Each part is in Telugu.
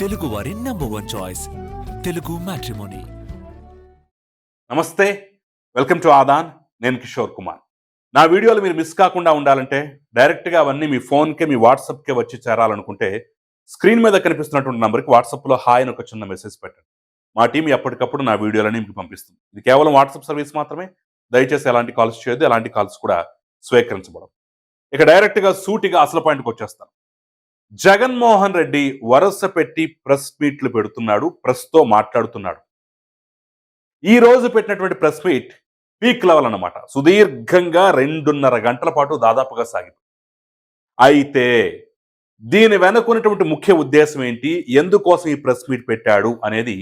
తెలుగు వారి number one choice Telugu matrimony నమస్తే వెల్కమ్ టు ఆదాన్ నేను కిషోర్ కుమార్. నా వీడియోలు మీరు మిస్ కాకుండా ఉండాలంటే డైరెక్ట్గా అవన్నీ మీ ఫోన్కే మీ వాట్సాప్కే వచ్చి చేరాలనుకుంటే స్క్రీన్ మీద కనిపిస్తున్నటువంటి నంబర్కి వాట్సాప్లో హాయ్ అని ఒక చిన్న మెసేజ్ పెట్టండి. మా టీం ఎప్పటికప్పుడు నా వీడియోలని మీకు పంపిస్తుంది. ఇది కేవలం వాట్సాప్ సర్వీస్ మాత్రమే. దయచేసి ఎలాంటి కాల్స్ చేయొద్దు ఎలాంటి కాల్స్ కూడా స్వీకరించబడదు ఇక డైరెక్ట్గా సూటిగా అసలు పాయింట్కి వచ్చేస్తాను. జగన్మోహన్ రెడ్డి వరుస పెట్టి ప్రెస్ మీట్లు పెడుతున్నాడు ప్రెస్తో మాట్లాడుతున్నాడు. ఈ రోజు పెట్టినటువంటి ప్రెస్ మీట్ పీక్ లెవెల్ అన్నమాట. సుదీర్ఘంగా రెండున్నర గంటల పాటు దాదాపుగా సాగింది. అయితే దీని వెనుకున్నటువంటి ముఖ్య ఉద్దేశం ఏంటి? ఎందుకోసం ఈ ప్రెస్ మీట్ పెట్టాడు అనేది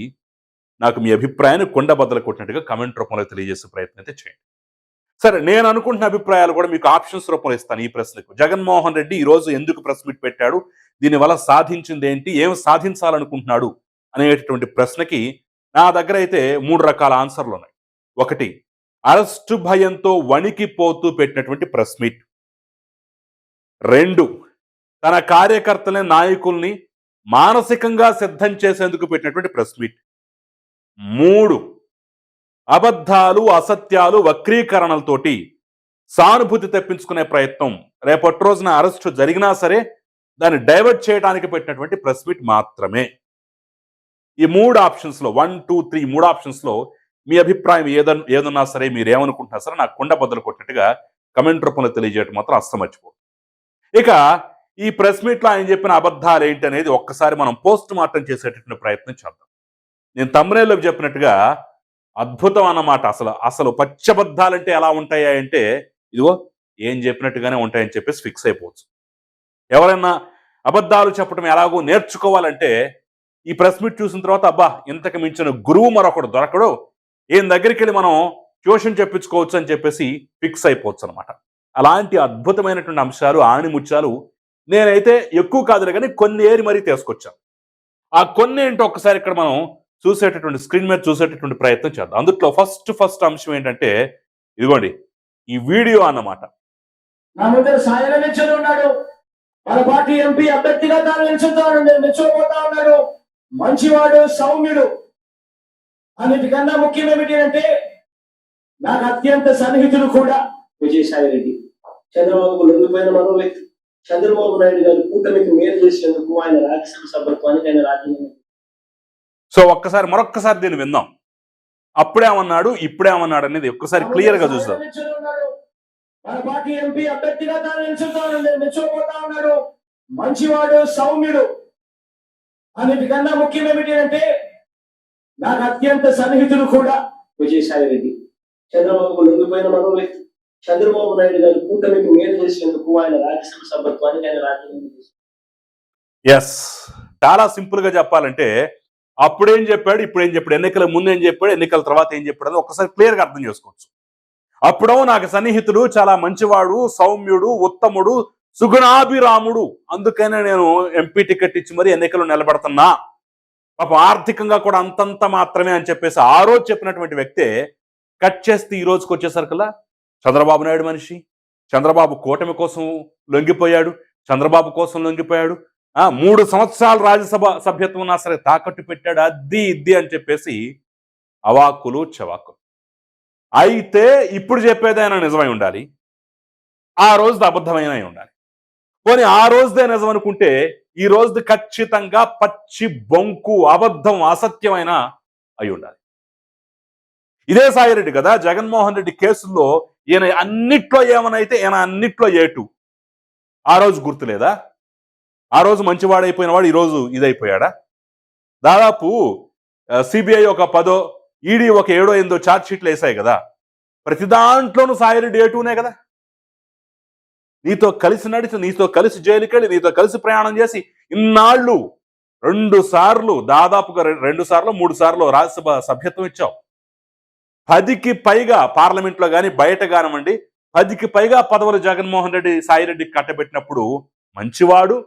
నాకు మీ అభిప్రాయాన్ని కొండబద్దలు కొట్టినట్టుగా కమెంట్ రూపంలో తెలియజేసే ప్రయత్నం అయితే చేయండి. సరే నేను అనుకుంటున్న అభిప్రాయాలు కూడా మీకు ఆప్షన్స్ రూపంలో ఇస్తాను ఈ ప్రశ్నకు. జగన్మోహన్ రెడ్డి ఈరోజు ఎందుకు ప్రెస్ మీట్ పెట్టాడు? దీనివల్ల సాధించింది ఏంటి? ఏం సాధించాలనుకుంటున్నాడు? అనేటటువంటి ప్రశ్నకి నా దగ్గర అయితే మూడు రకాల ఆన్సర్లు ఉన్నాయి. ఒకటి అరెస్టు భయంతో వణికిపోతూ పెట్టినటువంటి ప్రెస్ మీట్. రెండు తన కార్యకర్తలే నాయకుల్ని మానసికంగా సిద్ధం చేసేందుకు పెట్టినటువంటి ప్రెస్ మీట్. మూడు అబద్ధాలు అసత్యాలు వక్రీకరణలతోటి సానుభూతి తెప్పించుకునే ప్రయత్నం రేపటి రోజున అరెస్టు జరిగినా సరే దాన్ని డైవర్ట్ చేయడానికి పెట్టినటువంటి ప్రెస్ మీట్ మాత్రమే. ఈ మూడు ఆప్షన్స్లో వన్ టూ త్రీ మూడు ఆప్షన్స్లో మీ అభిప్రాయం ఏదన్ ఏదన్నా సరే మీరు ఏమనుకుంటున్నా సరే నాకు కుండ బద్దలు కొట్టినట్టుగా కమెంట్ రూపంలో తెలియజేయడం మాత్రం అస్సలు మర్చిపో ఇక ఈ ప్రెస్ మీట్లో ఆయన చెప్పిన అబద్ధాలు ఏంటి అనేది ఒక్కసారి మనం పోస్ట్ మార్టం చేసేటటువంటి ప్రయత్నం చేద్దాం. నేను తమ్మునేలో చెప్పినట్టుగా అద్భుతం అన్నమాట అసలు. అసలు పచ్చబద్ధాలంటే ఎలా ఉంటాయా అంటే ఇదిగో ఏం చెప్పినట్టుగానే ఉంటాయని చెప్పేసి ఫిక్స్ అయిపోవచ్చు. ఎవరైనా అబద్ధాలు చెప్పడం ఎలాగో నేర్చుకోవాలంటే ఈ ప్రెస్ మీట్ చూసిన తర్వాత అబ్బా ఇంతకు మించిన గురువు మరొకడు దొరకడు. ఈయన దగ్గరికి వెళ్ళి మనం ట్యూషన్ చెప్పించుకోవచ్చు అని చెప్పేసి ఫిక్స్ అయిపోవచ్చు అనమాట అలాంటి అద్భుతమైనటువంటి అంశాలు ఆణిముత్యాలు నేనైతే ఎక్కువ కాదులే కానీ కొన్ని ఏరి మరీ తీసుకొచ్చాను. ఆ కొన్ని ఏంటో ఒక్కసారి ఇక్కడ మనం చూసేటటువంటి స్క్రీన్ మీద చూసేటటువంటి ప్రయత్నం చేద్దాం. అందుట్లో ఫస్ట్ ఫస్ట్ అంశం ఏంటంటే ఇదిగోండి ఈ వీడియో అన్నమాట. నా సాయన ఉన్నాడు. మన పార్టీ ఎంపీ అభ్యర్థిగా తాను నిల్చుంటాడు. నేను ఉన్నాడు. మంచివాడు సౌమ్యుడు. అన్నిటికన్నా ముఖ్యం ఏమిటి అంటే నాకు అత్యంత సన్నిహితుడు కూడా విజయసాయి రెడ్డి. చంద్రబాబుకు లొంగిపోయిన మరో వ్యక్తి చంద్రబాబు నాయుడు గారు కూటమికి మేలు చేసేందుకు ఆయన రాజ్యసభ సభ్యత్వానికి ఆయన రాజీనామా సో ఒక్కసారి మరొక్కసారి దీన్ని విందాం. అప్పుడేమన్నాడు ఇప్పుడేమన్నాడు అనేది ఒక్కసారి క్లియర్గా చూద్దాం. మన పార్టీ ఎంపీ అభ్యర్థిగా తాను నిల్చుంటాడు నేను మెచ్చుకోపోతా ఉన్నాడు. మంచివాడు సౌమ్యుడు. అన్నిటికన్నా ముఖ్యం ఏమిటి అంటే నాకు అత్యంత సన్నిహితుడు కూడా విజయసాయి రెడ్డి. చంద్రబాబుకు లొంగిపోయిన మరో వ్యక్తి చంద్రబాబు నాయుడు గారు కూటమికి మేలు చేసేందుకు ఆయన రాజ్యసభ సభ్యత్వానికి ఆయన చేశారు. ఎస్ చాలా సింపుల్గా చెప్పాలంటే అప్పుడేం చెప్పాడు ఇప్పుడు ఏం చెప్పాడు ఎన్నికల ముందు ఏం చెప్పాడు ఎన్నికల తర్వాత ఏం చెప్పాడు అని ఒక్కసారి క్లియర్గా అర్థం చేసుకోవచ్చు. అప్పుడో నాకు సన్నిహితుడు చాలా మంచివాడు సౌమ్యుడు ఉత్తముడు సుగుణాభిరాముడు. అందుకనే నేను ఎంపీ టికెట్ ఇచ్చి మరి ఎన్నికలు నిలబడుతున్నా. పాపం ఆర్థికంగా కూడా అంతంత మాత్రమే అని చెప్పేసి ఆ రోజు చెప్పినటువంటి వ్యక్తే కట్ చేస్తే ఈ రోజుకి వచ్చేసరికల్లా చంద్రబాబు నాయుడు మనిషి చంద్రబాబు కూటమి కోసం లొంగిపోయాడు చంద్రబాబు కోసం లొంగిపోయాడు మూడు సంవత్సరాలు రాజ్యసభ సభ్యత్వం ఉన్నా సరే తాకట్టు పెట్టాడు అద్ది ఇద్ది అని చెప్పేసి అవాకులు చవాకులు అయితే ఇప్పుడు చెప్పేదైనా నిజమై ఉండాలి. ఆ రోజుది అబద్ధమైన అయి ఉండాలి. పోనీ ఆ రోజుదే నిజం అనుకుంటే ఈ రోజుది ఖచ్చితంగా పచ్చి బొంకు అబద్ధం అసత్యమైన అయి ఉండాలి. ఇదే సాయిరెడ్డి కదా జగన్మోహన్ రెడ్డి కేసుల్లో ఈయన అన్నిట్లో ఏమనైతే ఈయన అన్నిట్లో ఏటు ఆ రోజు గుర్తులేదా? ఆ రోజు మంచివాడైపోయిన వాడు ఈరోజు ఇదైపోయాడా? దాదాపు సిబిఐ ఒక పదో ఈడీ ఒక ఏడో ఎనిమిదో ఛార్జ్ షీట్లు వేసాయి కదా. ప్రతి దాంట్లోనూ సాయిరెడ్డి ఏటూనే కదా? నీతో కలిసి నడిచి నీతో కలిసి జైలుకెళ్ళి నీతో కలిసి ప్రయాణం చేసి ఇన్నాళ్ళు రెండు సార్లు దాదాపుగా రెండు సార్లు మూడు సార్లు రాజ్యసభ సభ్యత్వం ఇచ్చావు. పదికి పైగా పార్లమెంట్లో కానీ బయట కానివ్వండి పదికి పైగా పదవులు జగన్మోహన్ రెడ్డి సాయిరెడ్డికి కట్టబెట్టినప్పుడు మంచివాడు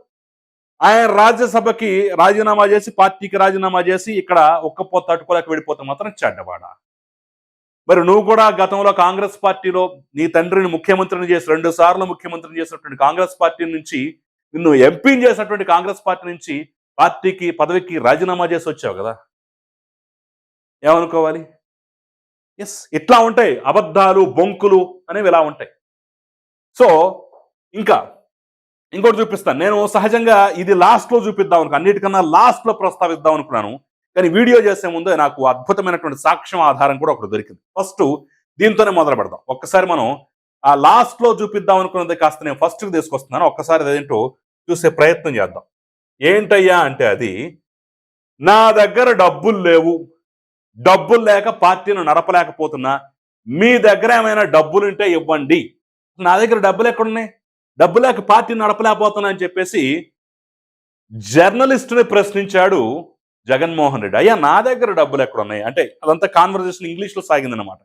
ఆయన రాజ్యసభకి రాజీనామా చేసి పార్టీకి రాజీనామా చేసి ఇక్కడ ఒక్కపో తట్టుకోలేక వెళ్ళిపోతే మాత్రం చెడ్డవాడ. మరి నువ్వు కూడా గతంలో కాంగ్రెస్ పార్టీలో నీ తండ్రిని ముఖ్యమంత్రిని చేసి రెండు సార్లు ముఖ్యమంత్రిని చేసినటువంటి కాంగ్రెస్ పార్టీ నుంచి నిన్ను ఎంపీని చేసినటువంటి కాంగ్రెస్ పార్టీ నుంచి పార్టీకి పదవికి రాజీనామా చేసి వచ్చావు కదా? ఏమనుకోవాలి? ఎస్ ఇట్లా ఉంటాయి. అబద్ధాలు బొంకులు అనేవి ఇలా ఉంటాయి. సో ఇంకా ఇంకోటి చూపిస్తాను. నేను సహజంగా ఇది లాస్ట్లో చూపిద్దాం అనుకు అన్నిటికన్నా లాస్ట్లో ప్రస్తావిద్దాం అనుకున్నాను. కానీ వీడియో చేసే ముందు నాకు అద్భుతమైనటువంటి సాక్ష్యం ఆధారం కూడా ఒకటి దొరికింది. ఫస్ట్ దీంతోనే మొదలు పెడదాం. ఒక్కసారి మనం ఆ లాస్ట్లో చూపిద్దాం అనుకున్నది కాస్త నేను ఫస్ట్ తీసుకొస్తున్నాను. ఒక్కసారి అదేంటో చూసే ప్రయత్నం చేద్దాం. ఏంటయ్యా అంటే అది నా దగ్గర డబ్బులు లేవు. డబ్బులు లేక పార్టీని నడపలేకపోతున్నా. మీ దగ్గర ఏమైనా డబ్బులు ఉంటే ఇవ్వండి. నా దగ్గర డబ్బులు ఎక్కడున్నాయి? డబ్బు లేక పార్టీ నడపలేకపోతున్నా అని చెప్పేసి జర్నలిస్టుని ప్రశ్నించాడు జగన్మోహన్ రెడ్డి. అయ్యా నా దగ్గర డబ్బులు ఎక్కడున్నాయి? అంటే అదంతా కాన్వర్జేషన్ ఇంగ్లీష్లో సాగిందనమాట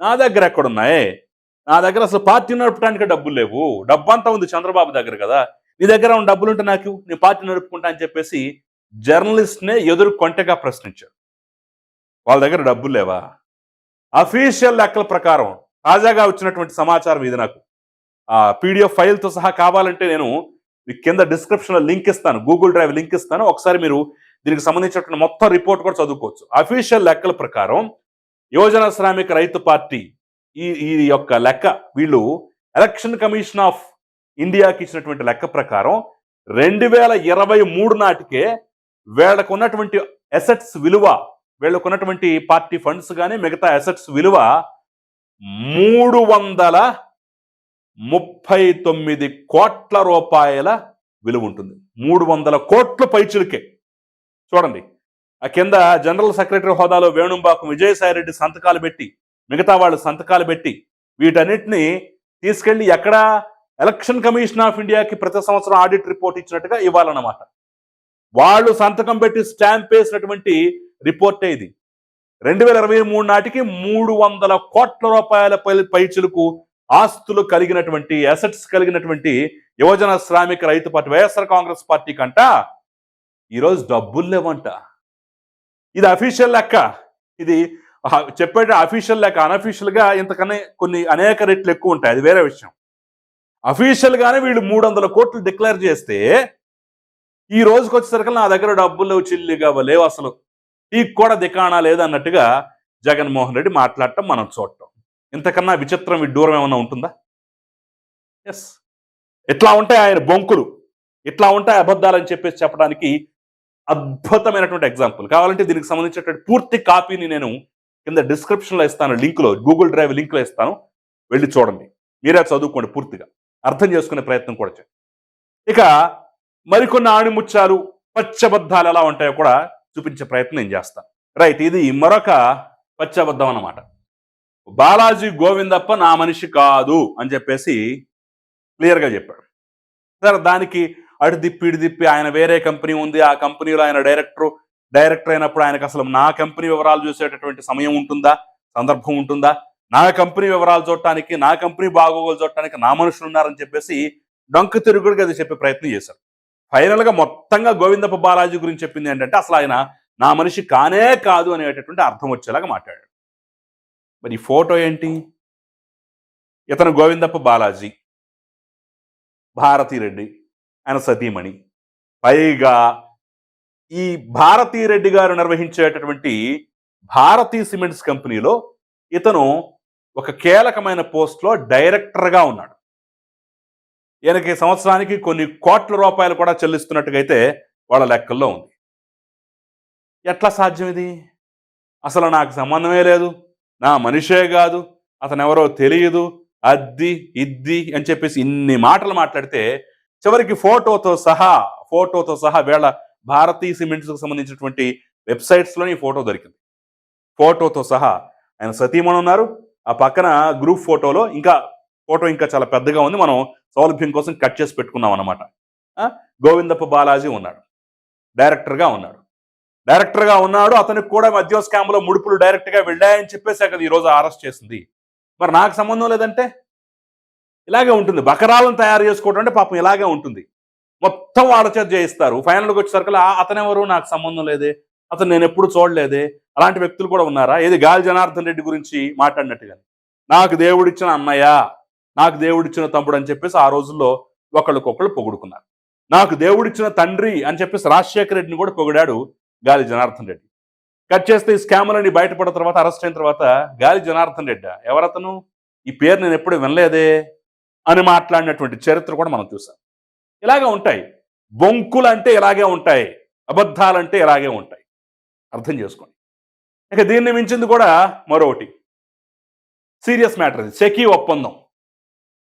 నా దగ్గర ఎక్కడున్నాయి? నా దగ్గర అసలు పార్టీ నడపడానికి డబ్బులు లేవు. డబ్బు అంతా ఉంది చంద్రబాబు దగ్గర కదా. నీ దగ్గర ఉన్న డబ్బులు ఉంటే నాకు నేను పార్టీ నడుపుకుంటా అని చెప్పేసి జర్నలిస్ట్నే ఎదురు కొంటగా ప్రశ్నించాడు. వాళ్ళ దగ్గర డబ్బులు లేవా? అఫీషియల్ లెక్కల ప్రకారం తాజాగా వచ్చినటువంటి సమాచారం ఇది నాకు. పీడిఎఫ్ ఫైల్తో సహా కావాలంటే నేను కింద డిస్క్రిప్షన్లో లింక్ ఇస్తాను. గూగుల్ డ్రైవ్ లింక్ ఇస్తాను. ఒకసారి మీరు దీనికి సంబంధించినటువంటి మొత్తం రిపోర్ట్ కూడా చదువుకోవచ్చు. అఫీషియల్ లెక్కల ప్రకారం యువజన శ్రామిక రైతు పార్టీ ఈ ఈ యొక్క లెక్క వీళ్ళు ఎలక్షన్ కమిషన్ ఆఫ్ ఇండియాకి ఇచ్చినటువంటి లెక్క ప్రకారం రెండు వేల ఇరవై మూడు నాటికే వీళ్ళకు ఉన్నటువంటి అసెట్స్ విలువ వీళ్ళకు ఉన్నటువంటి పార్టీ ఫండ్స్ కానీ మిగతా అసెట్స్ విలువ మూడు వందల ముప్పై తొమ్మిది కోట్ల రూపాయల విలువ ఉంటుంది. మూడు వందల కోట్ల పైచులకే. చూడండి ఆ కింద జనరల్ సెక్రటరీ హోదాలో వేణుంబాకు విజయసాయిరెడ్డి సంతకాలు పెట్టి మిగతా వాళ్ళు సంతకాలు పెట్టి వీటన్నిటిని తీసుకెళ్ళి ఎక్కడ ఎలక్షన్ కమిషన్ ఆఫ్ ఇండియాకి ప్రతి సంవత్సరం ఆడిట్ రిపోర్ట్ ఇచ్చినట్టుగా ఇవ్వాలన్నమాట. వాళ్ళు సంతకం పెట్టి స్టాంప్ వేసినటువంటి రిపోర్టే ఇది. రెండు వేల ఇరవై మూడు నాటికి మూడు వందల కోట్ల రూపాయల పై- పైచులకు ఆస్తులు కలిగినటువంటి అసెట్స్ కలిగినటువంటి యువజన శ్రామిక రైతు పార్టీ వైఎస్ఆర్ కాంగ్రెస్ పార్టీ కంట ఈరోజు డబ్బులు లేవంట. ఇది అఫీషియల్ లెక్క. ఇది చెప్పేట అఫీషియల్ లెక్క అనఫీషియల్గా ఇంతకనే కొన్ని అనేక రేట్లు ఎక్కువ ఉంటాయి. అది వేరే విషయం. అఫీషియల్గానే వీళ్ళు మూడు వందల కోట్లు డిక్లేర్ చేస్తే ఈ రోజుకి వచ్చేసరికి నా దగ్గర డబ్బులు లేవు చిల్లిగా లేవు అసలు. ఈ కూడా దికాణా లేదన్నట్టుగా జగన్మోహన్ రెడ్డి మాట్లాడటం మనం చూడటం. ఇంతకన్నా విచిత్రం విడ్డూరం ఏమన్నా ఉంటుందా? ఎస్ ఎట్లా ఉంటాయి ఆయన బొంకులు ఇట్లా ఉంటాయి అబద్ధాలని చెప్పేసి చెప్పడానికి అద్భుతమైనటువంటి ఎగ్జాంపుల్ కావాలంటే దీనికి సంబంధించినటువంటి పూర్తి కాపీని నేను కింద డిస్క్రిప్షన్లో ఇస్తాను లింక్లో గూగుల్ డ్రైవ్ లింక్లో ఇస్తాను. వెళ్ళి చూడండి. మీరే చదువుకోండి పూర్తిగా. అర్థం చేసుకునే ప్రయత్నం కూడా చేయండి. ఇక మరికొన్ని ఆణిముచ్చాలు పచ్చబద్ధాలు ఎలా ఉంటాయో కూడా చూపించే ప్రయత్నం నేను చేస్తాను. రైట్ ఇది మరొక పచ్చబద్ధం అన్నమాట. బాలాజీ గోవిందప్ప నా మనిషి కాదు అని చెప్పేసి క్లియర్గా చెప్పాడు. సరే దానికి అటు దిప్పి ఇటు దిప్పి ఆయన వేరే కంపెనీ ఉంది. ఆ కంపెనీలో ఆయన డైరెక్టర్ డైరెక్టర్ అయినప్పుడు ఆయనకు అసలు నా కంపెనీ వివరాలు చూసేటటువంటి సమయం ఉంటుందా? సందర్భం ఉంటుందా? నా కంపెనీ వివరాలు చూడటానికి నా కంపెనీ బాగోగులు చూడటానికి నా మనుషులు ఉన్నారని చెప్పేసి డొంక తిరుగుడుగా అది చెప్పే ప్రయత్నం చేశారు. ఫైనల్గా మొత్తంగా గోవిందప్ప బాలాజీ గురించి చెప్పింది ఏంటంటే అసలు ఆయన నా మనిషి కానే కాదు అనేటటువంటి అర్థం వచ్చేలాగా మాట్లాడాడు. మరి ఫోటో ఏంటి? ఇతను గోవిందప్ప బాలాజీ. భారతీరెడ్డి ఆయన సతీమణి. పైగా ఈ భారతీరెడ్డి గారు నిర్వహించేటటువంటి భారతీ సిమెంట్స్ కంపెనీలో ఇతను ఒక కీలకమైన పోస్ట్లో డైరెక్టర్గా ఉన్నాడు. ఈయనకి సంవత్సరానికి కొన్ని కోట్ల రూపాయలు కూడా చెల్లిస్తున్నట్టుగా అయితే వాళ్ళ లెక్కల్లో ఉంది. ఎట్లా సాధ్యం ఇది? అసలు నాకు సంబంధమే లేదు. నా మనిషే కాదు అతను ఎవరో తెలియదు అద్ది ఇద్ది అని చెప్పేసి ఇన్ని మాటలు మాట్లాడితే చివరికి ఫోటోతో సహా ఫోటోతో సహా వేళ భారతీయ సిమెంట్స్కి సంబంధించినటువంటి వెబ్సైట్స్లోని ఈ ఫోటో దొరికింది. ఫోటోతో సహా ఆయన సతీమణి ఉన్నారు. ఆ పక్కన గ్రూప్ ఫోటోలో ఇంకా ఫోటో ఇంకా చాలా పెద్దగా ఉంది. మనం సౌలభ్యం కోసం కట్ చేసి పెట్టుకున్నాం అనమాట గోవిందప్ప బాలాజీ ఉన్నాడు. డైరెక్టర్గా ఉన్నాడు. డైరెక్టర్గా ఉన్నాడు అతనికి కూడా మద్యం స్కామ్లో ముడుపులు డైరెక్ట్గా వెళ్ళాయని చెప్పేసి కదా ఈరోజు అరెస్ట్ చేసింది. మరి నాకు సంబంధం లేదంటే? ఇలాగే ఉంటుంది. బకరాలను తయారు చేసుకోవడం అంటే పాపం ఇలాగే ఉంటుంది. మొత్తం వాళ్ళ చేత చేయిస్తారు. ఫైనల్కి వచ్చేసరికి అతనెవరు? నాకు సంబంధం లేదే. అతను నేను ఎప్పుడు చూడలేదే. అలాంటి వ్యక్తులు కూడా ఉన్నారా? ఏది గాలి జనార్దన్ రెడ్డి గురించి మాట్లాడినట్టుగా నాకు దేవుడిచ్చిన అన్నయ్య నాకు దేవుడిచ్చిన తమ్ముడు అని చెప్పేసి ఆ రోజుల్లో ఒకళ్ళకొకళ్ళు పొగుడుకున్నారు. నాకు దేవుడిచ్చిన తండ్రి అని చెప్పేసి రాజశేఖర రెడ్డిని కూడా పొగిడాడు గాలి జనార్దన్ రెడ్డి. కట్ చేస్తే ఈ స్కాములని బయటపడిన తర్వాత అరెస్ట్ అయిన తర్వాత గాలి జనార్దన్ రెడ్డి. ఎవరతను? ఈ పేరు నేను ఎప్పుడు వినలేదే? అని మాట్లాడినటువంటి చరిత్ర కూడా మనం చూసాం. ఇలాగే ఉంటాయి. బొంకులు అంటే ఇలాగే ఉంటాయి. అబద్ధాలంటే ఇలాగే ఉంటాయి. అర్థం చేసుకోండి. ఇక దీన్ని మించింది కూడా మరొకటి. సీరియస్ మ్యాటర్ ఇది. సెకీ ఒప్పందం.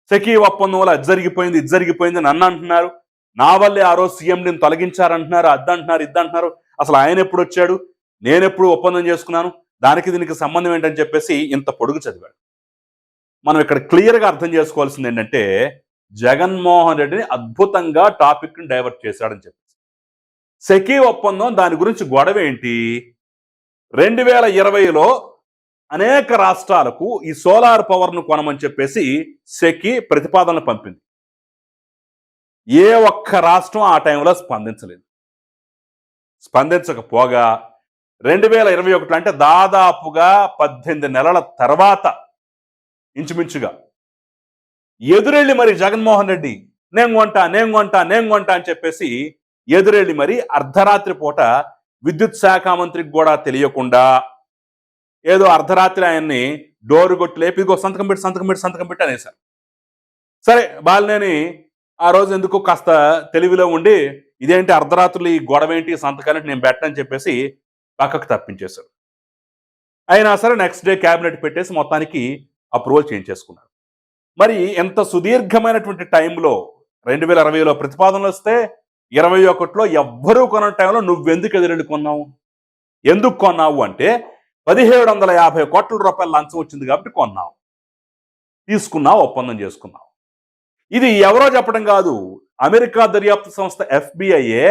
సెకీ ఒప్పందం వల్ల అది జరిగిపోయింది ఇది జరిగిపోయింది నన్ను అంటున్నారు. నా వల్లే ఆ రోజు సీఎండిని తొలగించారంటున్నారు అద్దంటున్నారు ఇద్దంటున్నారు. అసలు ఆయన ఎప్పుడు వచ్చాడు? నేను ఎప్పుడు ఒప్పందం చేసుకున్నాను? దానికి దీనికి సంబంధం ఏంటని చెప్పేసి ఇంత పొడుగు చదివాడు. మనం ఇక్కడ క్లియర్గా అర్థం చేసుకోవాల్సింది ఏంటంటే జగన్మోహన్ రెడ్డిని అద్భుతంగా టాపిక్ని డైవర్ట్ చేశాడని చెప్పేసి. సెకీ ఒప్పందం దాని గురించి గొడవ ఏంటి? రెండు వేల ఇరవైలో అనేక రాష్ట్రాలకు ఈ సోలార్ పవర్ను కొనమని చెప్పేసి సెకి ప్రతిపాదనలు పంపింది. ఏ ఒక్క రాష్ట్రం ఆ టైంలో స్పందించలేదు. స్పందించకపోగా రెండు వేల ఇరవై ఒకటిలో అంటే దాదాపుగా పద్దెనిమిది నెలల తర్వాత ఇంచుమించుగా. ఎదురెళ్ళి మరి జగన్మోహన్ రెడ్డి నేను కొంటా నేను కొంటా నేను కొంటా అని చెప్పేసి ఎదురెళ్ళి మరి అర్ధరాత్రి పూట విద్యుత్ శాఖ మంత్రికి కూడా తెలియకుండా ఏదో అర్ధరాత్రి ఆయన్ని డోరు కొట్టి లేపి ఇదిగో సంతకం పెట్టి సంతకం పెట్టి సంతకం పెట్టి అనేసారు సరే బాలినేని ఆ రోజు ఎందుకు కాస్త తెలివిలో ఉండి ఇదేంటి అర్ధరాత్రులు ఈ గొడవ ఏంటి ఈ నేను పెట్టని చెప్పేసి పక్కకు తప్పించేశారు అయినా సరే నెక్స్ట్ డే క్యాబినెట్ పెట్టేసి మొత్తానికి అప్రూవల్ చేంజ్ చేసుకున్నారు మరి ఎంత సుదీర్ఘమైనటువంటి టైంలో రెండు వేల ఇరవైలో ప్రతిపాదనలు వస్తే ఇరవై ఒకటిలో ఎవ్వరూ కొన్న టైంలో నువ్వెందుకు ఎదురెళ్ళి కొన్నావు? ఎందుకు కొన్నావు అంటే పదిహేడు వందల యాభై కోట్ల రూపాయల లంచం వచ్చింది కాబట్టి కొన్నావు. తీసుకున్నావు ఒప్పందం చేసుకున్నావు. ఇది ఎవరో చెప్పడం కాదు. అమెరికా దర్యాప్తు సంస్థ ఎఫ్బిఐఏ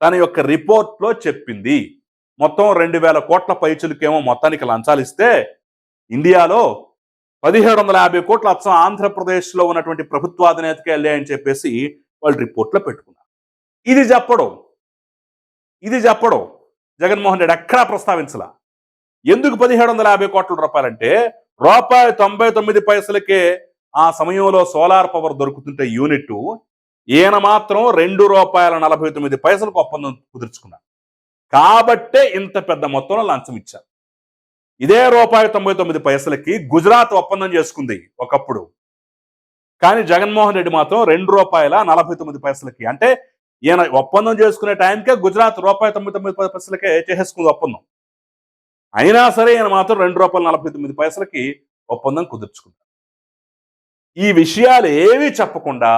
తన యొక్క రిపోర్ట్లో చెప్పింది. మొత్తం రెండు వేల కోట్ల పైచులకేమో మొత్తానికి లంచాలు ఇస్తే ఇండియాలో పదిహేడు వందల యాభై కోట్ల అచ్చం ఆంధ్రప్రదేశ్లో ఉన్నటువంటి ప్రభుత్వాధినేతకే వెళ్ళాయని చెప్పేసి వాళ్ళు రిపోర్ట్లో పెట్టుకున్నారు. ఇది చెప్పడం ఇది చెప్పడం జగన్మోహన్ రెడ్డి ఎక్కడా ప్రస్తావించలా? ఎందుకు పదిహేడు వందల యాభై కోట్ల రూపాయలంటే రూపాయి తొంభై తొమ్మిది పైసలకే ఆ సమయంలో సోలార్ పవర్ దొరుకుతుంటే యూనిట్ ఈయన మాత్రం రెండు రూపాయల నలభై తొమ్మిది పైసలకు ఒప్పందం కుదుర్చుకున్నాడు. కాబట్టే ఇంత పెద్ద మొత్తంలో లంచం ఇచ్చారు. ఇదే రూపాయి తొంభై తొమ్మిది పైసలకి గుజరాత్ ఒప్పందం చేసుకుంది ఒకప్పుడు. కానీ జగన్మోహన్ రెడ్డి మాత్రం రెండు రూపాయల నలభై తొమ్మిది పైసలకి అంటే ఈయన ఒప్పందం చేసుకునే టైంకే గుజరాత్ రూపాయి తొంభై తొమ్మిది పైసలకే చేసేసుకుంది ఒప్పందం. అయినా సరే ఈయన మాత్రం రెండు రూపాయల నలభై తొమ్మిది పైసలకి ఒప్పందం కుదుర్చుకున్నారు ఈ విషయాలు ఏమీ చెప్పకుండా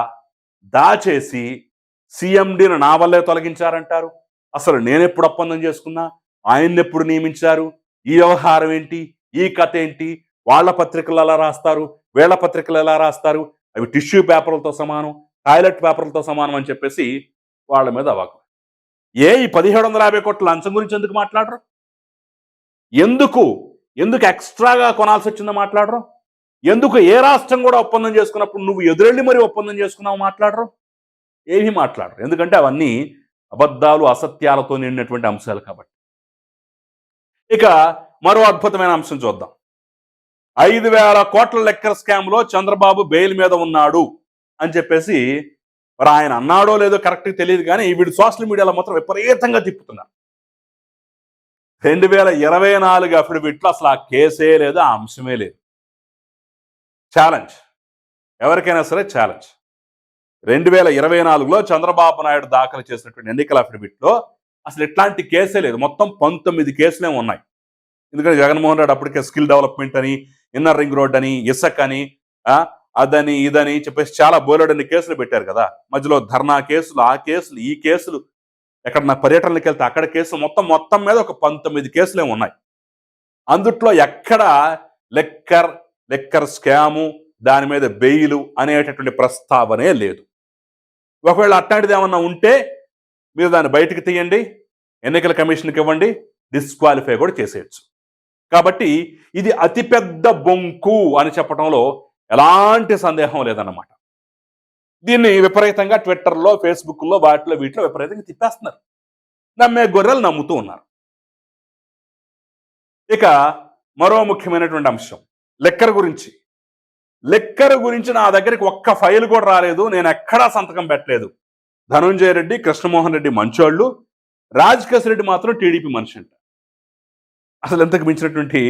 దాచేసి సీఎండీని నా వల్లే తొలగించారంటారు? అసలు నేనెప్పుడు ఒప్పందం చేసుకున్నా? ఆయన్ని ఎప్పుడు నియమించారు? ఈ వ్యవహారం ఏంటి? ఈ కథ ఏంటి? వాళ్ళ పత్రికలు ఎలా రాస్తారు? వీళ్ళ పత్రికలు ఎలా రాస్తారు? అవి టిష్యూ పేపర్లతో సమానం టాయిలెట్ పేపర్లతో సమానం అని చెప్పేసి వాళ్ళ మీద అవాకు. ఏ ఈ పదిహేడు వందల యాభై కోట్ల లంచం గురించి ఎందుకు మాట్లాడరు? ఎందుకు? ఎందుకు ఎక్స్ట్రాగా కొనాల్సి వచ్చిందో మాట్లాడరు? ఎందుకు ఏ రాష్ట్రం కూడా ఒప్పందం చేసుకున్నప్పుడు నువ్వు ఎదురెళ్ళి మరి ఒప్పందం చేసుకున్నావు మాట్లాడరు? ఏమీ మాట్లాడరు. ఎందుకంటే అవన్నీ అబద్ధాలు అసత్యాలతో నిండినటువంటి అంశాలు కాబట్టి. ఇక మరో అద్భుతమైన అంశం చూద్దాం. ఐదు వేల కోట్ల లెక్కర్ స్కామ్లో చంద్రబాబు బెయిల్ మీద ఉన్నాడు అని చెప్పేసి మరి ఆయన అన్నాడో లేదో కరెక్ట్గా తెలియదు కానీ వీడు సోషల్ మీడియాలో మాత్రం విపరీతంగా తిప్పుతున్నారు. రెండు వేల ఇరవై నాలుగు అఫిడవిట్లో అసలు ఆ కేసే లేదు ఆ అంశమే లేదు. ఛాలెంజ్ ఎవరికైనా సరే ఛాలెంజ్ రెండు వేల ఇరవై నాలుగులో చంద్రబాబు నాయుడు దాఖలు చేసినటువంటి ఎన్నికల అఫిడవిట్లో అసలు ఇట్లాంటి కేసే లేదు. మొత్తం పంతొమ్మిది కేసులే ఉన్నాయి. ఎందుకంటే జగన్మోహన్ రెడ్డి అప్పటికే స్కిల్ డెవలప్మెంట్ అని ఇన్నర్ రింగ్ రోడ్ అని ఇసక్ అని అదని ఇదని చెప్పేసి చాలా బోలెడన్ని కేసులు పెట్టారు కదా. మధ్యలో ధర్నా కేసులు ఆ కేసులు ఈ కేసులు ఎక్కడ నా పర్యటనలకు వెళ్తే అక్కడ కేసులు మొత్తం మొత్తం మీద ఒక పంతొమ్మిది కేసులే ఉన్నాయి. అందుట్లో ఎక్కడ లెక్కర్ లెక్కర్ స్కాము దాని మీద బెయిలు అనేటటువంటి ప్రస్తావనే లేదు. ఒకవేళ అట్లాంటిది ఏమన్నా ఉంటే మీరు దాన్ని బయటకు తీయండి ఎన్నికల కమిషన్కి ఇవ్వండి డిస్క్వాలిఫై కూడా చేసేయచ్చు. కాబట్టి ఇది అతిపెద్ద బొంకు అని చెప్పడంలో ఎలాంటి సందేహం లేదన్నమాట. దీన్ని విపరీతంగా ట్విట్టర్లో ఫేస్బుక్లో వాటిలో వీటిలో విపరీతంగా తిప్పేస్తున్నారు. నమ్మే గొర్రెలు నమ్ముతూ ఉన్నారు. ఇక మరో ముఖ్యమైనటువంటి అంశం. లెక్కర్ గురించి. లెక్కర్ గురించి నా దగ్గరికి ఒక్క ఫైల్ కూడా రాలేదు. నేను ఎక్కడా సంతకం పెట్టలేదు. ధనుంజయ రెడ్డి కృష్ణమోహన్ రెడ్డి మంచోళ్ళు. రాజకేశ్ రెడ్డి మాత్రం టీడీపీ మనిషి అంట. అసలు ఎంతకు మించినటువంటి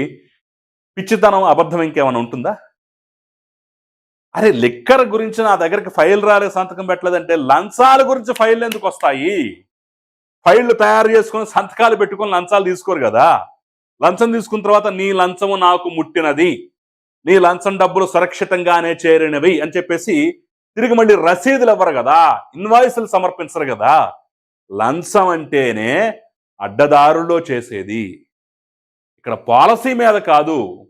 పిచ్చితనం అబద్ధం ఇంకేమైనా ఉంటుందా? అరే లిక్కర్ గురించి నా దగ్గరికి ఫైల్ రాలే సంతకం పెట్టలేదంటే లంచాల గురించి ఫైల్ ఎందుకు వస్తాయి? ఫైళ్ళు తయారు చేసుకొని సంతకాలు పెట్టుకొని లంచాలు తీసుకోరు కదా. లంచం తీసుకున్న తర్వాత నీ లంచము నాకు ముట్టినది. నీ లంచం డబ్బులు సురక్షితంగానే చేరినవి అని చెప్పేసి తిరిగి మళ్ళీ రసీదులు ఇవ్వరు కదా. ఇన్వాయిస్లు సమర్పించరు కదా. లంచం అంటేనే అడ్డదారుల్లో చేసేది. ఇక్కడ పాలసీ మీద కాదు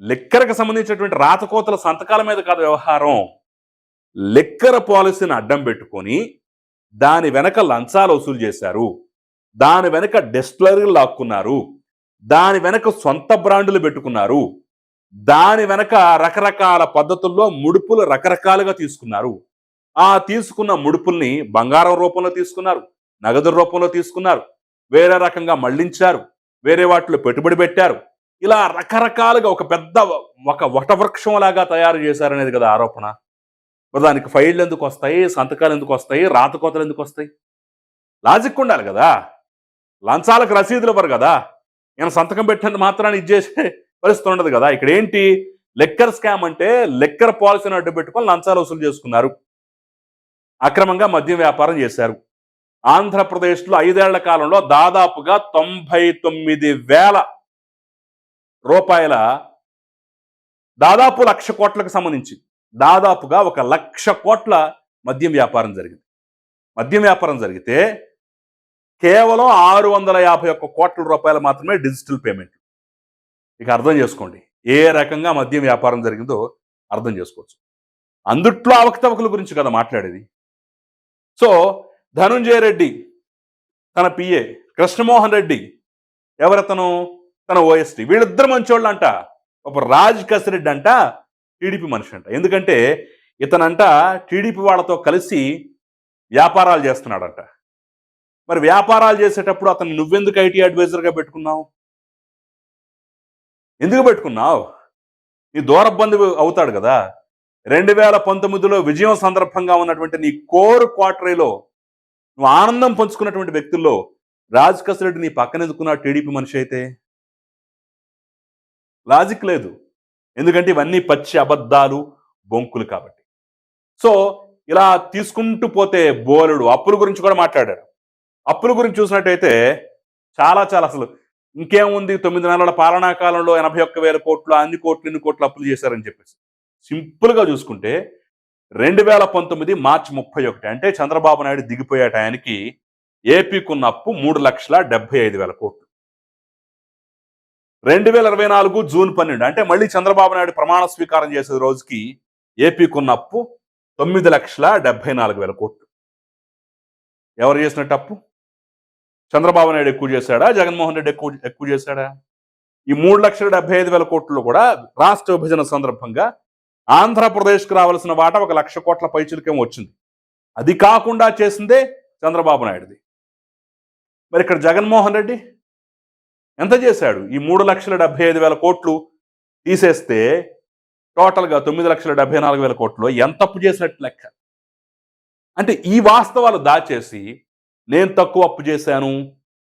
లెక్కరకు సంబంధించినటువంటి రాతకోతల సంతకాల మీద కాదు వ్యవహారం. లెక్కర పాలసీని అడ్డం పెట్టుకొని దాని వెనక లంచాలు వసూలు చేశారు. దాని వెనక డెస్టిలరీలు లాక్కున్నారు. దాని వెనక సొంత బ్రాండులు పెట్టుకున్నారు. దాని వెనక రకరకాల పద్ధతుల్లో ముడుపులు రకరకాలుగా తీసుకున్నారు. ఆ తీసుకున్న ముడుపుల్ని బంగారం రూపంలో తీసుకున్నారు నగదు రూపంలో తీసుకున్నారు వేరే రకంగా మళ్ళించారు వేరే వాటిలో పెట్టుబడి పెట్టారు. ఇలా రకరకాలుగా ఒక పెద్ద ఒక వటవృక్షం లాగా తయారు చేశారనేది కదా ఆరోపణ. మరి దానికి ఫైళ్ళు ఎందుకు వస్తాయి సంతకాలు ఎందుకు వస్తాయి రాతకోతలు ఎందుకు వస్తాయి? లాజిక్ ఉండాలి కదా. లంచాలకు రసీదులు ఇవ్వరు కదా. నేను సంతకం పెట్టినంత మాత్రాన్ని ఇచ్చేసే పరిస్థితి ఉండదు కదా. ఇక్కడ ఏంటి? లెక్కర్ స్కామ్ అంటే లెక్కర్ పాలసీని అడ్డు పెట్టుకొని లంచాలు వసూలు చేసుకున్నారు. అక్రమంగా మద్యం వ్యాపారం చేశారు. ఆంధ్రప్రదేశ్లో ఐదేళ్ళ కాలంలో దాదాపుగా తొంభై తొమ్మిది వేల రూపాయల దాదాపు లక్ష కోట్లకు సంబంధించి దాదాపుగా ఒక లక్ష కోట్ల మద్యం వ్యాపారం జరిగింది. మద్యం వ్యాపారం జరిగితే కేవలం ఆరు వందల యాభై ఒక్క కోట్ల రూపాయలు మాత్రమే డిజిటల్ పేమెంట్. ఇక అర్థం చేసుకోండి. ఏ రకంగా మద్యం వ్యాపారం జరిగిందో అర్థం చేసుకోవచ్చు. అందుట్లో అవకతవకల గురించి కదా మాట్లాడేది. సో ధనుంజయ రెడ్డి తన పిఏ కృష్ణమోహన్ రెడ్డి ఎవరతను? తన ఓఎస్టీ వీళ్ళిద్దరు మంచోళ్ళు అంట ఒక రాజ్ కసిరెడ్డి అంట టీడీపీ మనిషి అంట. ఎందుకంటే ఇతనంట టీడీపీ వాళ్ళతో కలిసి వ్యాపారాలు చేస్తున్నాడంట. మరి వ్యాపారాలు చేసేటప్పుడు అతను నువ్వెందుకు ఐటీ అడ్వైజర్గా పెట్టుకున్నావు? ఎందుకు పెట్టుకున్నావు? నీ దూరబంధు అవుతాడు కదా. రెండు వేల పంతొమ్మిదిలో విజయం సందర్భంగా ఉన్నటువంటి నీ కోర్ క్వార్టరీలో నువ్వు ఆనందం పంచుకున్నటువంటి వ్యక్తుల్లో రాజ్ కసిరెడ్డి నీ పక్కన ఎందుకున్నా టీడీపీ మనిషి అయితే. లాజిక్ లేదు. ఎందుకంటే ఇవన్నీ పచ్చి అబద్ధాలు బొంకులు కాబట్టి. సో ఇలా తీసుకుంటూ పోతే బోలుడు. అప్పుల గురించి కూడా మాట్లాడారు. అప్పుల గురించి చూసినట్టయితే చాలా చాలా అసలు ఇంకేముంది? తొమ్మిది నెలల పాలనా కాలంలో ఎనభై ఒక్క వేల కోట్లు అన్ని కోట్లు ఎన్ని కోట్లు అప్పులు చేశారని చెప్పేసి. సింపుల్గా చూసుకుంటే రెండు వేల పంతొమ్మిది మార్చి ముప్పై ఒకటి అంటే చంద్రబాబు నాయుడు దిగిపోయే టయానికి ఏపీకున్న అప్పు మూడు లక్షల డెబ్బై ఐదు వేల కోట్లు. రెండు వేల ఇరవై నాలుగు జూన్ పన్నెండు అంటే మళ్ళీ చంద్రబాబు నాయుడు ప్రమాణ స్వీకారం చేసే రోజుకి ఏపీకున్న అప్పు తొమ్మిది లక్షల డెబ్బై నాలుగు వేల కోట్లు. ఎవరు చేసినట్టు అప్పు? చంద్రబాబు నాయుడు ఎక్కువ చేశాడా? జగన్మోహన్ రెడ్డి ఎక్కువ ఎక్కువ చేశాడా? ఈ మూడు లక్షల డెబ్బై ఐదు వేల కోట్లు కూడా రాష్ట్ర విభజన సందర్భంగా ఆంధ్రప్రదేశ్కి రావాల్సిన వాట ఒక లక్ష కోట్ల పైచులకేమో వచ్చింది. అది కాకుండా చేసిందే చంద్రబాబు నాయుడుది. మరి ఇక్కడ జగన్మోహన్ రెడ్డి ఎంత చేశాడు? ఈ మూడు లక్షల డెబ్బై ఐదు వేల కోట్లు తీసేస్తే టోటల్గా తొమ్మిది లక్షల డెబ్బై నాలుగు వేల కోట్లు. ఎంత అప్పు చేసినట్టు లెక్క? అంటే ఈ వాస్తవాలు దాచేసి నేను తక్కువ అప్పు చేశాను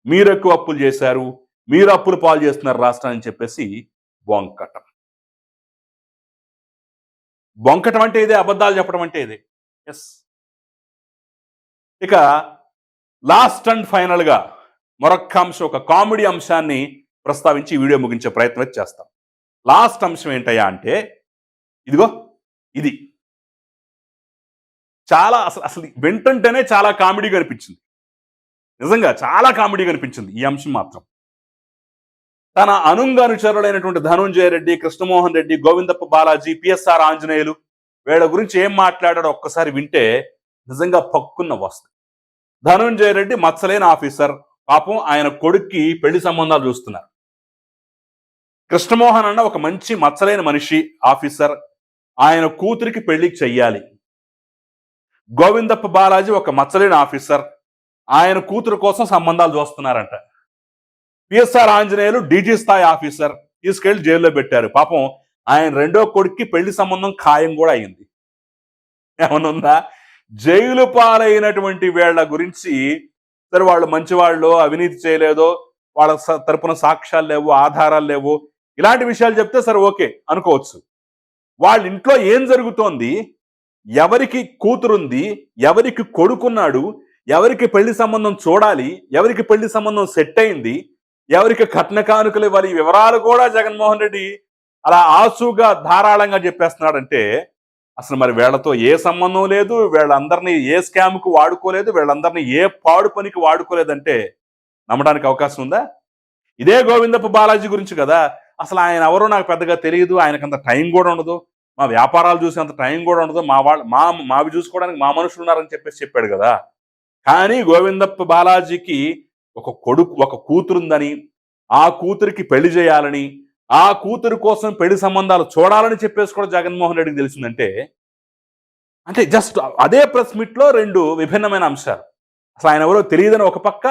మీరు ఎక్కువ అప్పులు చేశారు మీరు అప్పులు పాలు చేస్తున్నారు రాష్ట్రాన్ని చెప్పేసి బొంకటం బొంకటం అంటే ఇదే అబద్ధాలు చెప్పడం అంటే ఇదే ఎస్ ఇక లాస్ట్ అండ్ ఫైనల్గా మరొక్క అంశం ఒక కామెడీ అంశాన్ని ప్రస్తావించి వీడియో ముగించే ప్రయత్నం అయితే చేస్తాం. లాస్ట్ అంశం ఏంటయ్యా అంటే ఇదిగో ఇది. చాలా అసలు అసలు వింటుంటేనే చాలా కామెడీగా అనిపించింది. నిజంగా చాలా కామెడీగా అనిపించింది ఈ అంశం మాత్రం. తన అనుంగనుచరులైనటువంటి ధనుంజయ రెడ్డి కృష్ణమోహన్ రెడ్డి గోవిందప్ప బాలాజీ పిఎస్ఆర్ ఆంజనేయులు వీళ్ళ గురించి ఏం మాట్లాడాడో ఒక్కసారి వింటే నిజంగా పక్కున్న వస్తుంది ధనుంజయ రెడ్డి మత్సలేని ఆఫీసర్. పాపం ఆయన కొడుక్కి పెళ్ళి సంబంధాలు చూస్తున్నారు. కృష్ణమోహన్ అన్న ఒక మంచి మచ్చలేని మనిషి ఆఫీసర్. ఆయన కూతురికి పెళ్ళికి చెయ్యాలి. గోవిందప్ప బాలాజీ ఒక మచ్చలేని ఆఫీసర్. ఆయన కూతురు కోసం సంబంధాలు చూస్తున్నారంట. పిఎస్ఆర్ ఆంజనేయులు డీజీ స్థాయి ఆఫీసర్ తీసుకెళ్ళి జైల్లో పెట్టారు. పాపం ఆయన రెండో కొడుక్కి పెళ్ళి సంబంధం ఖాయం కూడా అయింది. ఏమనుందా? జైలు పాలైనటువంటి వీళ్ళ గురించి సరే వాళ్ళు మంచివాళ్ళు అవినీతి చేయలేదో వాళ్ళ స- తరపున సాక్ష్యాలు లేవు ఆధారాలు లేవు ఇలాంటి విషయాలు చెప్తే సరే ఓకే అనుకోవచ్చు. వాళ్ళ ఇంట్లో ఏం జరుగుతోంది? ఎవరికి కూతురుంది? ఎవరికి కొడుకున్నాడు? ఎవరికి పెళ్ళి సంబంధం చూడాలి ఎవరికి పెళ్ళి సంబంధం సెట్ అయింది ఎవరికి కట్న కానుకలు ఇవ్వాలి ఈ వివరాలు కూడా జగన్మోహన్ రెడ్డి అలా ఆసుగా ధారాళంగా చెప్పేస్తున్నాడంటే అసలు మరి వీళ్ళతో ఏ సంబంధం లేదు వీళ్ళందరినీ ఏ స్కామ్కు వాడుకోలేదు వీళ్ళందరినీ ఏ పాడు పనికి వాడుకోలేదంటే నమ్మడానికి అవకాశం ఉందా? ఇదే గోవిందప్ప బాలాజీ గురించి కదా అసలు ఆయన ఎవరో నాకు పెద్దగా తెలియదు ఆయనకంత టైం కూడా ఉండదు మా వ్యాపారాలు చూసేంత టైం కూడా ఉండదు మా వాళ్ళు మా మావి చూసుకోవడానికి మా మనుషులు ఉన్నారని చెప్పేసి చెప్పాడు కదా. కానీ గోవిందప్ప బాలాజీకి ఒక కొడుకు ఒక కూతురుందని ఆ కూతురికి పెళ్ళి చేయాలని ఆ కూతురు కోసం పెళ్ళి సంబంధాలు చూడాలని చెప్పేసి కూడా జగన్మోహన్ రెడ్డికి తెలిసిందంటే అంటే జస్ట్ అదే ప్రెస్ మీట్లో రెండు విభిన్నమైన అంశాలు. అసలు ఆయన ఎవరో తెలియదని ఒక పక్క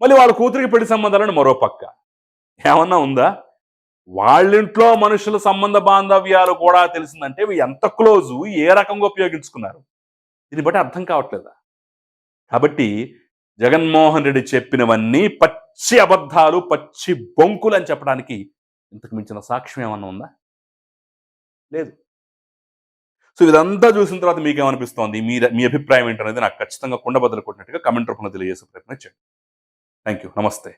మళ్ళీ వాళ్ళ కూతురికి పెళ్ళి సంబంధాలని మరో పక్క. ఏమన్నా ఉందా? వాళ్ళింట్లో మనుషుల సంబంధ బాంధవ్యాలు కూడా తెలిసిందంటే ఎంత క్లోజు ఏ రకంగా ఉపయోగించుకున్నారు? దీన్ని బట్టి అర్థం కావట్లేదా? కాబట్టి జగన్మోహన్ రెడ్డి చెప్పినవన్నీ పచ్చి అబద్ధాలు పచ్చి బొంకులు అని చెప్పడానికి ఇంతకు మించిన సాక్ష్యం ఏమన్నా ఉందా? లేదు. సో ఇదంతా చూసిన తర్వాత మీకేమనిపిస్తోంది? మీ మీ అభిప్రాయం ఏంటనేది నాకు ఖచ్చితంగా కుండబద్దలు కొట్టినట్టుగా కమెంట్ రూపంలో తెలియజేసే ప్రయత్నం చేయండి. థ్యాంక్ యూ నమస్తే.